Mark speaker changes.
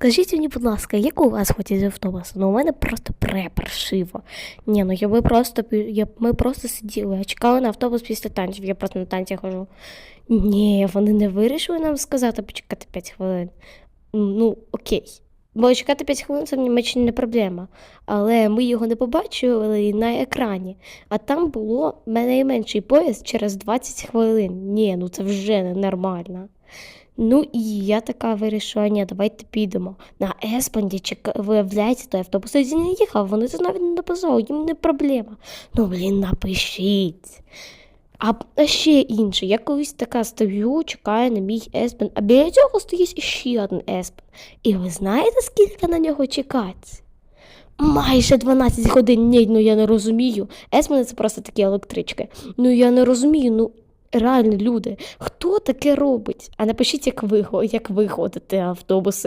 Speaker 1: Скажіть мені, будь ласка, як у вас ходять автобусу? Ну, у мене просто препаршиво. Ні, ну я би просто я, ми просто сиділи, я чекали на автобус після танців. Я просто на танці хожу. Ні, вони не вирішили нам сказати почекати 5 хвилин. Ну, окей. Бо чекати 5 хвилин це в Німеччині не проблема. Але ми його не побачили на екрані. А там було найменший поїзд через 20 хвилин. Ні, ну це вже ненормально. Ну і я така вирішила, ні, давайте підемо. На Еспанді, чека... виявляється, той автобус не їхав, вони це навіть не написали, їм не проблема. Ну, блін, напишіть. А ще інше, я колись така стою, чекаю на мій еспен, а біля цього стоїть іще один еспен. І ви знаєте, скільки на нього чекати? Майже 12 годин. Ні, ну я не розумію. Еспени це просто такі електрички. Ну я не розумію, ну реально люди, хто таке робить? А напишіть, як ви, як ви ходите автобуси.